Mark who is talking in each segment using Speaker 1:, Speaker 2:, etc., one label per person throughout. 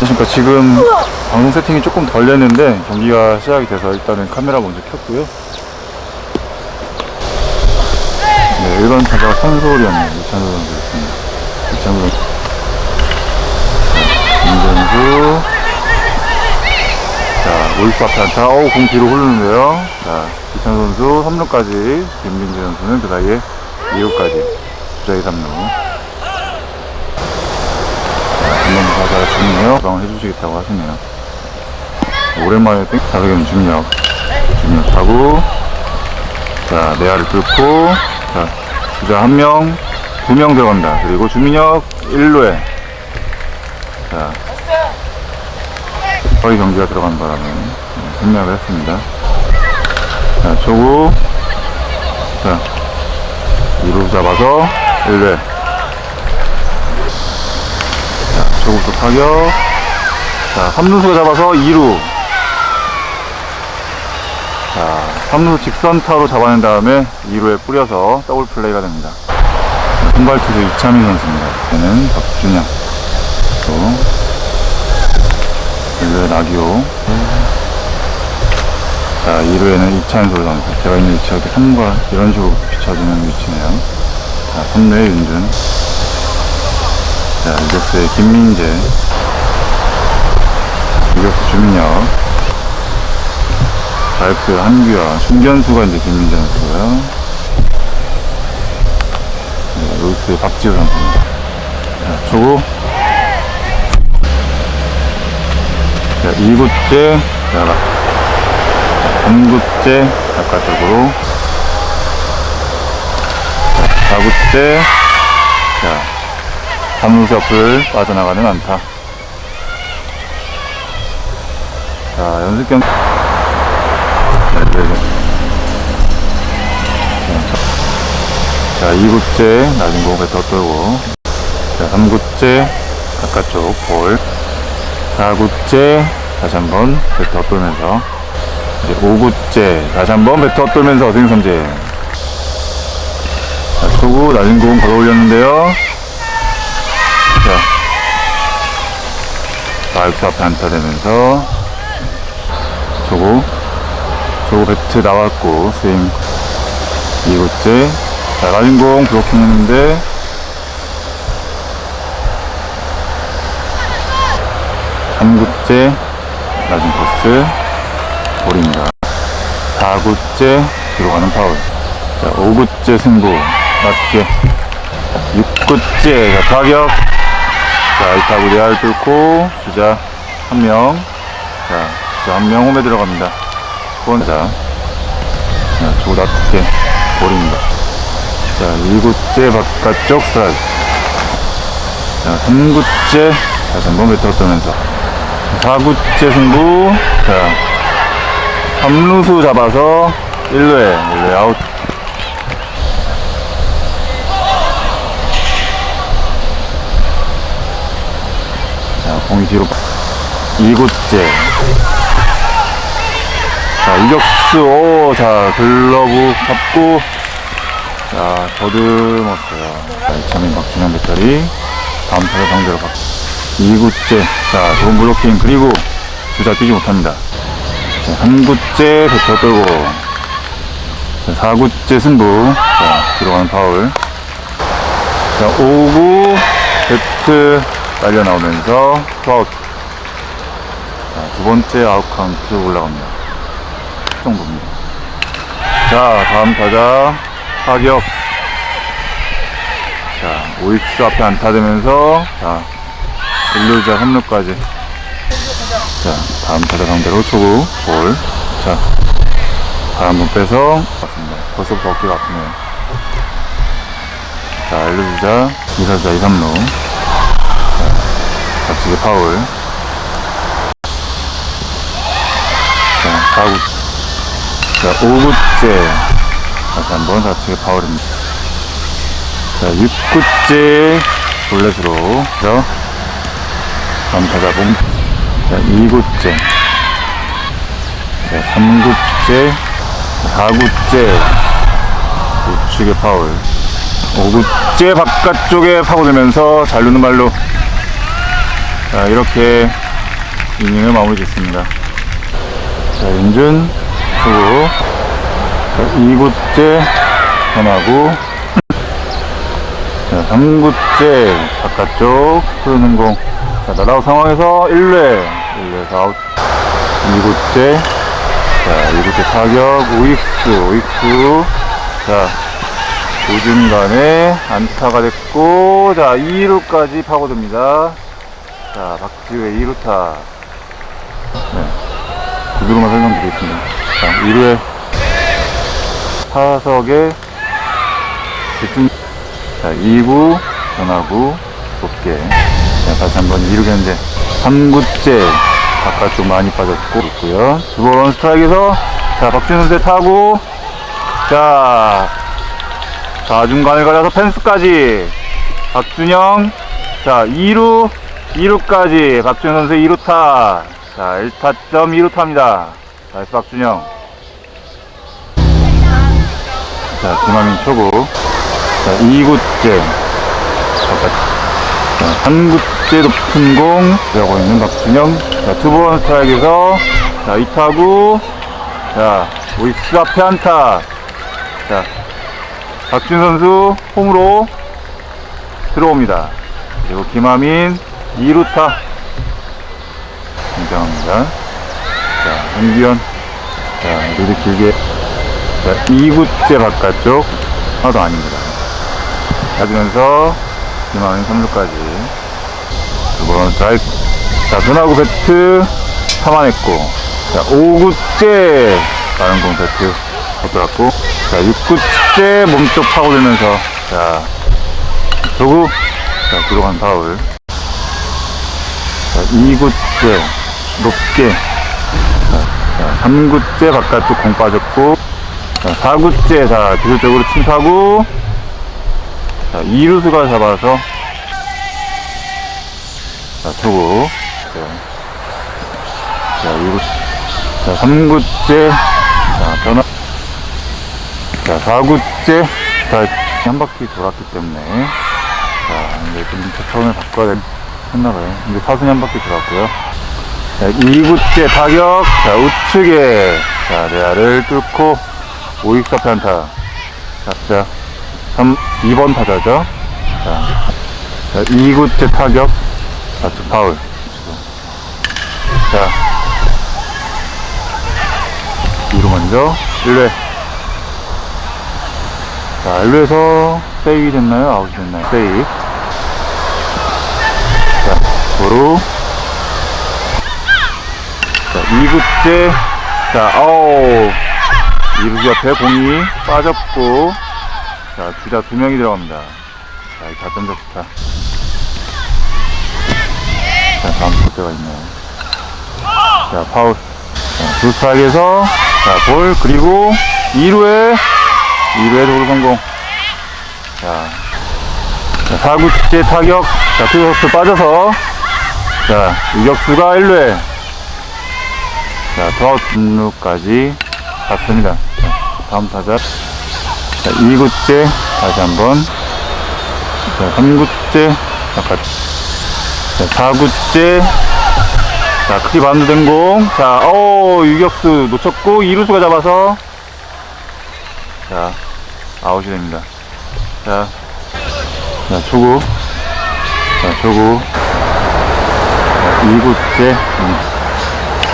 Speaker 1: 그러니까 지금 방송 세팅이 조금 덜 됐는데 경기가 시작이 돼서 일단은 카메라 먼저 켰고요. 네, 1번 타자가 찬솔이었네요. 이찬솔 선수였습니다. 이찬솔 김전수 자, 올스 앞에 안타. 어우, 공 뒤로 흐르는데요. 자, 이찬 선수 3루까지, 김민재 선수는 그 사이에 2루까지. 주자의 3루. 가사 좋네요. 방을 해주시겠다고 하시네요. 오랜만에 땡, 다섯개는 중력. 중력 타고, 자, 내야를 뚫고, 자, 주자 한 명, 두 명 들어간다. 그리고 주민혁 1루에, 자, 거의 경기가 들어간 바람에 네, 생략을 했습니다. 자, 초구. 자, 2루 잡아서 1회. 자, 초구도 타격. 자, 3루수가 잡아서 2루. 자, 3루 직선타로 잡아낸 다음에 2루에 뿌려서 더블 플레이가 됩니다. 자, 선발 투수 이차민 선수입니다. 걔는 박준영. 또, 일루의 나기호. 자, 2루에는 이찬솔 선수. 제가 있는 위치가 이렇게 3과 이런 식으로 비춰지는 위치네요. 자, 3루에 윤준. 자, 유격수의 김민재. 유격수 주민혁. 좌익수 한규야. 중견수가 이제 김민재 선수고요. 네, 로이스의 박지호 선수입니다. 자, 초구. 자, 2구째, 자, 3구째, 바깥쪽으로. 자, 4구째, 자, 3루수 앞을 빠져나가는 안타. 자, 연습 경, 네. 자, 자, 2구째, 낮은 공에 더 떨고. 자, 3구째, 바깥쪽 볼. 4구째 다시 한번 배트 엇돌면서 이제 5구째 다시 한번 배트 엇돌면서 승선제 자, 초구 낮은 공 걸어 올렸는데요 자 마이크 앞에 안타 되면서 초구 초구 배트 나왔고 스윙 2구째 자 낮은 공 블로킹 했는데 3구째 낮은 코스 볼입니다. 4구째 뒤로 가는 파울. 자, 5구째 승부 낮게. 6구째 자, 타격. 자, 이 타구 레알 뚫고 주자 한 명. 자, 주자 한 명 홈에 들어갑니다. 후원 자. 자, 조 낮게 볼입니다. 자, 1구째 바깥쪽 스트라이크. 자, 3구째 다시 한번 배터 떠면서 4구째 승부. 자, 3루수 잡아서 1루에, 1루에 아웃. 뒤로. 2구째. 자, 유격수, 오, 자, 글러브 잡고. 자, 더듬었어요. 자, 이차민 박준영 배터리. 다음 타자 상대로 박 2구째. 자, 좋은 블로킹. 그리고 주자 뛰지 못합니다. 자, 3구째 배터. 자, 4구째 승부. 자, 들어가는 파울. 자, 5구 배트 딸려 나오면서 투아웃. 자, 두 번째 아웃 카운트 올라갑니다. 그 정도입니다. 자, 다음 타자 타격. 자, 오익수 앞에 안타 되면서 자, 1루자 3루까지. 자, 다음 타자 상대로 초구, 볼. 자, 발 한번 빼서, 맞습니다. 벌써부터 어깨가 아프네요. 자, 1루주자, 2사주자 2, 3루. 자, 좌측에 파울. 자, 4구. 자, 5구째. 다시 한번 좌측에 파울입니다. 자, 6구째 볼넷으로. 다음 타자 봉. 자, 2구째. 자, 3구째. 4구째. 우측에 파울. 5구째 바깥쪽에 파고들면서 잘 누는 발로. 자, 이렇게 이닝을 마무리 짓습니다. 자, 윤준, 투구. 자, 2구째 변하고. 자, 3구째 바깥쪽 흐르는 공. 자, 나다우 상황에서 1루에, 1루에서 아웃. 2구째. 자, 2구째 타격, 오익수, 오익수. 자, 우중간에 안타가 됐고, 자, 2루까지 파고듭니다. 자, 박지우의 2루타. 네. 구두로만 설명드리겠습니다. 자, 2루에 타석에 집중, 자, 2구, 전화구, 높게. 자, 다시 한번 2루 견제. 3구째, 바깥쪽 많이 빠졌고, 있고요. 두번 스트라이크에서, 자, 박준호 선수의 타구, 자, 좌중간을 가려서 펜스까지. 박준영, 자, 2루, 2루까지. 박준영 선수 2루타. 자, 1타점 2루타입니다. 나이스 박준영. 자, 김하민 초구. 자, 2구째. 자, 3구째 높은 공. 들어가고 있는 박준영. 자, 두번 스트라이크에서. 자, 2타구. 자, 오익스 앞에 한타. 자, 박준 선수 홈으로 들어옵니다. 그리고 김하민 2루타 등장합니다. 자, 홍기현. 자, 이렇게 길게. 자, 2구째 바깥쪽. 하나도 아닙니다. 잡으면서 김하민 3루까지. 두번 드라이브. 자, 변하고 배트 참아냈고. 자, 5구째 다른 공 배트 걷어갔고. 자, 6구째 몸쪽 파고들면서. 자, 도구. 자, 들어간 파울. 자, 2구째 높게. 자, 3구째 바깥쪽 공 빠졌고. 자, 4구째 자, 기술적으로 침타고. 자, 2루수가 잡아서. 자, 초구. 자, 자, 2구. 자, 3구째. 자, 변화. 자, 4구째. 자, 한 바퀴 돌았기 때문에. 자, 이제 좀 차원을 바꿔야 했나봐요. 이제 사순이 한 바퀴 돌았고요. 자, 2구째 타격. 자, 우측에. 자, 레아를 뚫고. 오익사 편타. 자, 자, 3, 2번 타자죠. 자, 자 2구째 타격. 좌측 파울. 자, 2루 먼저. 1회. 자, 1루에서 세이브 됐나요? 아웃이 됐나요? 세이브. 자, 도루. 자, 2구째. 자, 어우. 2루 옆에 공이 빠졌고. 자, 주자 두 명이 들어갑니다. 자, 이 다점 좋다. 자, 다음 볼때가 있네요. 자, 파울. 자, 두 스트라이크에서, 자, 볼, 그리고 2루에 2루에 도루 성공. 자, 자 4구째 타격. 자, 투석수 빠져서. 자, 유격수가 1루에. 자, 투아웃 분루까지 갔습니다. 자, 다음 타자. 자, 2구째. 다시 한 번. 자, 3구째. 바깥. 자, 4구째. 자, 크게 반도된 공. 자, 어 유격수 놓쳤고, 2루수가 잡아서. 자, 아웃이 됩니다. 자, 자, 초구. 자, 초구. 자, 2구째.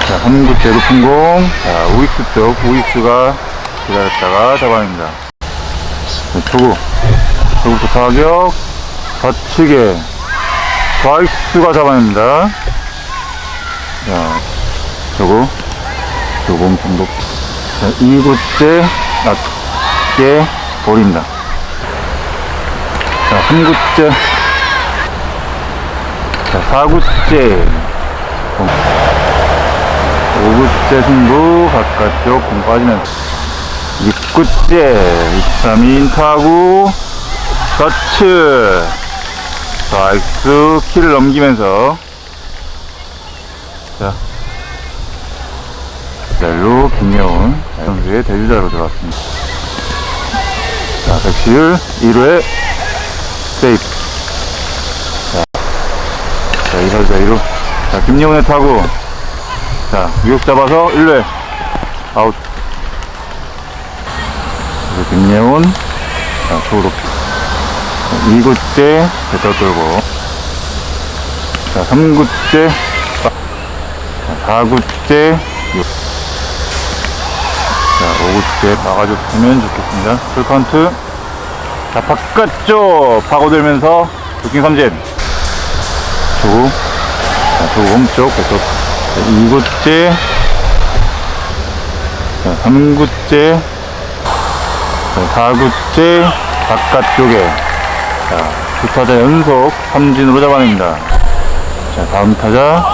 Speaker 1: 자, 3구째 높은 공. 자, 우익수 쪽, 우익수가 기다렸다가 잡아냅니다. 자, 초구. 초구부터 타격. 좌측에. 좌익수가 잡아냅니다. 자, 초구. 초구 높. 자, 2구째. 낮게 볼입니다. 자, 3구째. 자, 4구째. 5구째 승부 바깥쪽 공 빠지면 6구째 23인 타구 터치 좌익수 키를 넘기면서 자 셀로 김여운 선수의 대주자로 들어왔습니다. 자, 백시율 1회 세이프. 자, 자 2루 2루. 자, 김여운의 타구. 자, 유격 잡아서 1루 아웃. 그리고 김예훈. 자, 초로 높이. 2구째, 배터 돌고. 자, 3구째. 자, 4구째. 자, 5구째 막아줬으면 좋겠습니다. 풀카운트. 자, 바깥쪽 파고들면서 도킹 삼진. 조. 자, 조 홈쪽, 배터. 자, 2구째. 자, 3구째. 자, 4구째. 바깥쪽에. 자, 두 타자 연속 삼진으로 잡아냅니다. 자, 다음 타자.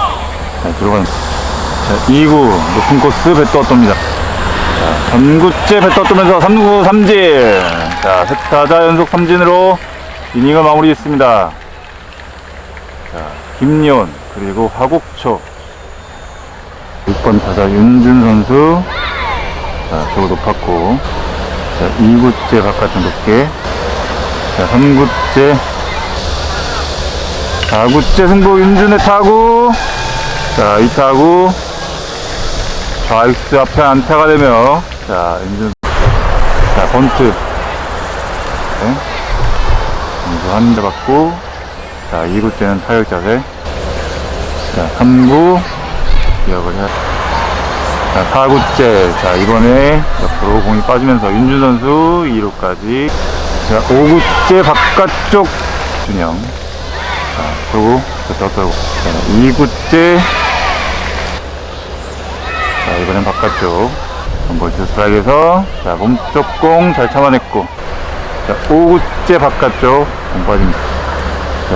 Speaker 1: 자, 들어간. 자, 2구 높은 코스 떠옵니다. 자, 3구째 배떠 뜨면서 3구 삼진. 자, 세 타자 연속 삼진으로 이닝을 마무리 짓습니다. 자, 김yon 그리고 화곡초. 6번 타자 윤준 선수. 자, 저거 높았고. 자, 2구째 바깥쪽 높게. 자, 3구째. 4구째 승부 윤준의 타구. 자, 이 타구. 좌익수 앞에 안타가 되며, 자, 윤준. 자, 번트. 네. 선수 한대 받고, 자, 2구째는 타격 자세. 자, 3구. 기억을 해야 자, 4구째. 자, 이번에 옆으로 공이 빠지면서 윤준 선수 2루까지. 자, 5구째 바깥쪽 준영. 자, 그리고 저 떨고. 자, 2구째. 자, 이번엔 바깥쪽. 원볼트 스트라이크에서, 자, 몸쪽 공 잘 참아냈고. 자, 5구째 바깥쪽. 공 빠집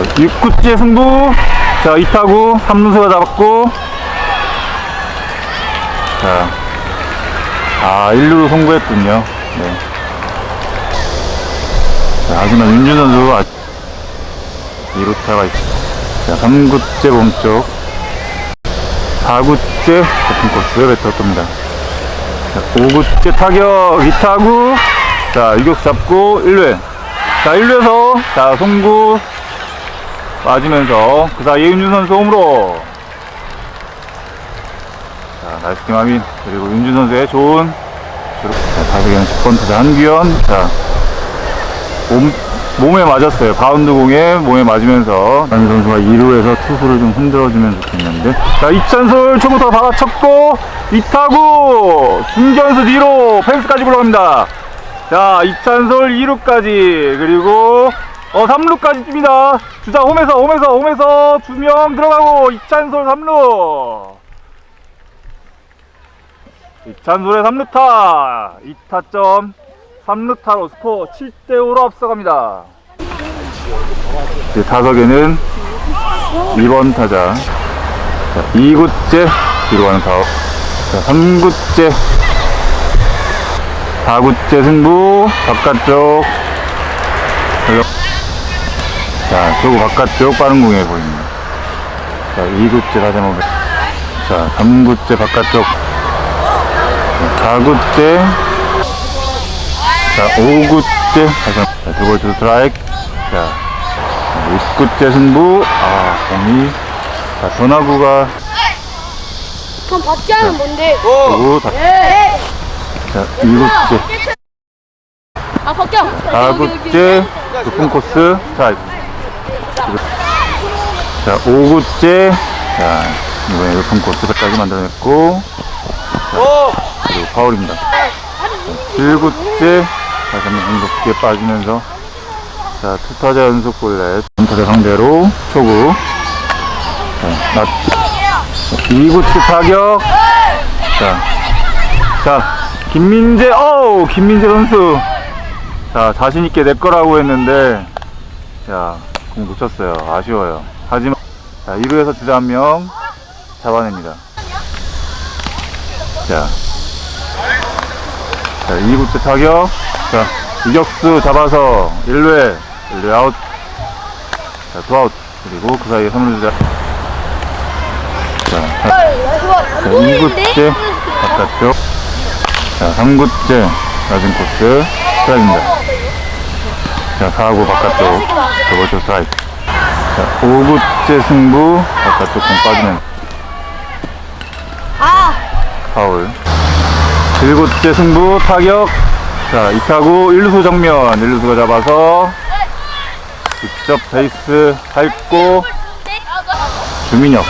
Speaker 1: 6구째 승부. 자, 이타구 3루수가 잡았고. 자, 아, 1루로 송구했군요. 네. 자, 하지만 윤준 선수 아, 2루타가 있 자, 3구째 몸쪽. 4구째 같은 코스에 뱉었습니다. 자, 5구째 타격, 2타구. 자, 유격 잡고 1루에. 자, 1루에서, 자, 송구 빠지면서 그 사이에 윤준 선수 홈으로. 자, 나이스 김하민. 그리고 윤준 선수의 좋은. 자, 타석에는 10번 타자 한규현. 자, 몸, 몸에 맞았어요. 바운드 공에 몸에 맞으면서 강민 선수가 2루에서 투수를 좀 흔들어주면 좋겠는데 자 이찬솔 초부터 받아쳤고 이타구 중견수 뒤로 펜스까지 불러갑니다 자 이찬솔 2루까지 그리고 어 3루까지 뜁니다 주자 홈에서 홈에서 홈에서 두 명 들어가고 이찬솔 3루 이찬솔의 3루타 2타점 3루타로 스코어 7대5로 앞서갑니다. 이제 타석에는 2번 타자. 자, 2구째 뒤로 가는. 자, 3구째. 4구째 승부. 바깥쪽. 자, 저거 바깥쪽 빠른 공에 보입니다. 자, 2구째 다시 한번. 자, 3구째 바깥쪽. 4구째. 자, 5구째, 다시 한 번. 자, 두 스트라이크. 자, 6구째 승부. 아, 공이. 자, 전화구가.
Speaker 2: 그럼 박지하는 뭔데?
Speaker 1: 그리고 다,
Speaker 2: 예.
Speaker 1: 자, 7구째.
Speaker 2: 아 박경.
Speaker 1: 4구째, 높은 코스. 스트라이크. 자, 5구째. 자, 이번에 높은 코스까지 만들어냈고. 자, 그리고 파울입니다. 7구째. 다시 한번 공격기에 빠지면서. 자 투타자 연속 골렛 타자 상대로 초구. 자, 나 2구째 타격. 자, 자 김민재. 어우 김민재 선수. 자 자신있게 내 거라고 했는데. 자 공 놓쳤어요. 아쉬워요. 하지만 자 1루에서 주자 한 명 잡아냅니다 자 자, 2구째 타격. 자, 유격수 잡아서 1루에, 1루에 아웃. 자, 투아웃. 그리고 그 사이에 3루 주자. 자, 자, 자 2구째 바깥쪽. 자, 3구째 낮은 코스. 스트라이크입니다. 자, 4구 바깥쪽. 더블초 스트라이크. 자, 5구째 승부. 바깥쪽 공 빠지면.
Speaker 2: 아
Speaker 1: 파울. 7구째 승부 타격. 자, 이 타구 1루수 정면. 1루수가 잡아서 직접 베이스 밟고 주민혁.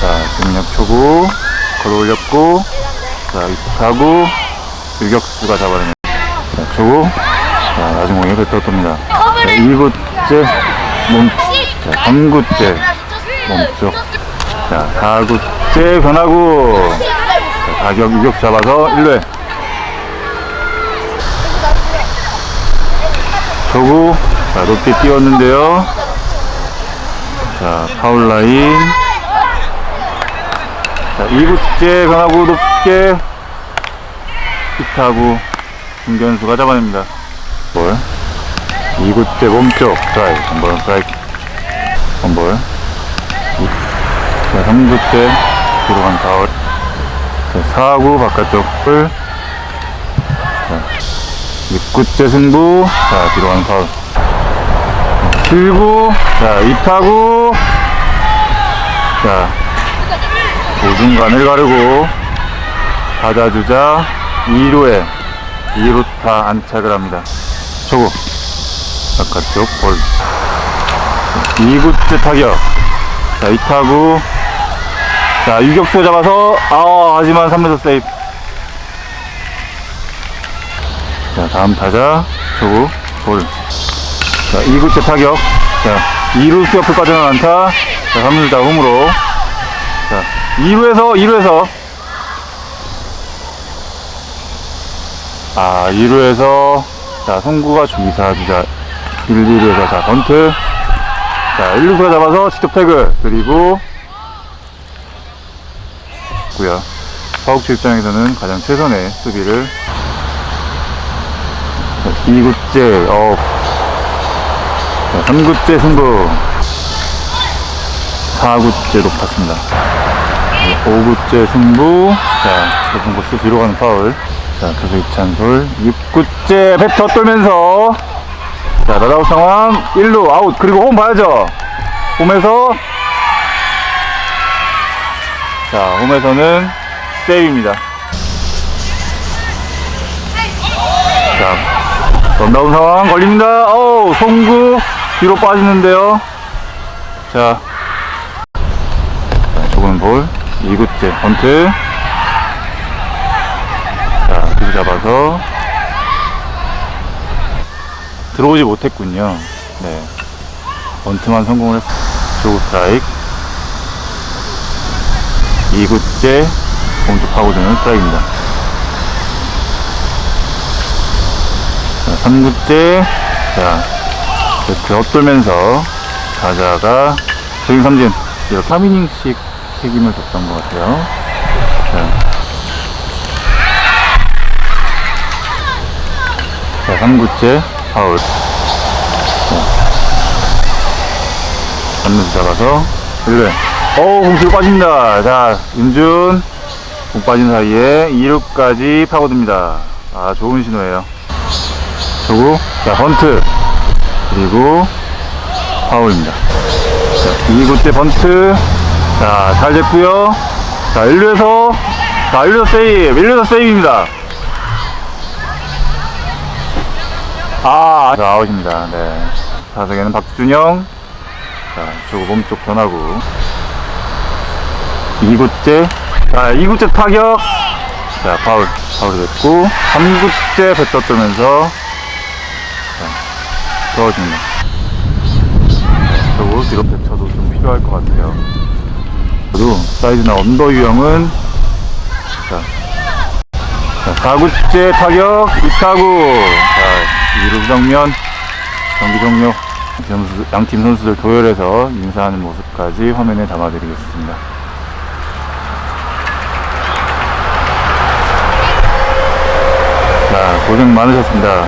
Speaker 1: 자, 주민혁 초구 걸어 올렸고 자, 이 타구 유격수가 잡아내는 자, 초구. 자, 나중공에 뱉었답니다. 자, 2구째 몸, 자, 3구째 몸쪽. 자, 4구째 변화구. 자, 가격 유격 잡아서 1루에. 초구. 자, 높게 띄웠는데요. 자, 파울 라인. 자, 2구째 변화구 높게. 히트하고 김견수가 잡아냅니다. 볼. 2구째 몸쪽 스트라이크. 한번 스트라이크. 한볼. 자, 3구째 뒤로 간 파울. 자, 4구 바깥쪽 볼. 자, 6구째 승부. 자, 뒤로 가는 파울. 7구. 자, 2타구. 자, 우중간을 가르고. 타자 주자 2루에 2루타 안착을 합니다. 초구. 바깥쪽 볼. 2구째 타격. 자, 2타구. 자, 유격수 잡아서, 아, 하지만 3루에서 세이프. 자, 다음 타자, 초구, 볼. 자, 2구째 타격. 자, 2루수 옆을 빠져나간 안타. 자, 3루 다 홈으로. 자, 2루에서, 2루에서. 아, 2루에서, 자, 송구가 주기사 주자 1, 2루에서, 자, 번트. 자, 1루수가 잡아서 직접 태그. 그리고, 고요 파욱치 입장에서는 가장 최선의 수비를. 자, 2구째, 어, 자, 3구째 승부. 4구째 높았습니다. 5구째 승부. 자, 저승 코스 뒤로 가는 파울. 자, 계속 이찬솔. 6구째 뱉어 떨면서. 자, 나다웃 상황. 1루 아웃. 그리고 홈 봐야죠. 홈에서. 자, 홈에서는 세이브입니다. 자, 런다운 상황 걸립니다. 어우, 송구 뒤로 빠지는데요. 자, 자 조금 볼. 2구째 번트. 자, 뒤로 잡아서 들어오지 못했군요. 네. 번트만 성공을 했 조구 스트라이크. 2구째 공쪽 파고드는 스트라이크입니다. 자, 3구째. 자, 세트 엇돌면서 타자가 저기 삼진. 이렇게 3이닝씩 책임을 졌던 것 같아요. 자, 자 3구째 파울. 잡는 잡아서 1루. 어우, 공수로 빠집니다. 자, 윤준. 공 빠진 사이에 2루까지 파고듭니다. 아, 좋은 신호예요. 초구. 자, 번트. 그리고 파울입니다. 자, 2구째 번트. 자, 잘 됐고요 자, 1루에서, 자, 1루에서 세이브. 1루에서 세이브입니다. 아, 자, 아웃입니다. 네. 타석에는 박준영. 자, 저거 몸쪽 변하고. 2구째. 자, 2구째 타격. 자, 파울. 파울이 됐고. 3구째 뱉어 뜨면서. 자, 떨어집니다. 저거 뒤로 배쳐도 좀 필요할 것 같아요. 그래도 사이즈나 언더 유형은. 자, 자 4구째 타격. 2타구. 자, 2루 정면. 경기 종료. 양팀 선수들 도열해서 인사하는 모습까지 화면에 담아드리겠습니다. 자, 고생 많으셨습니다.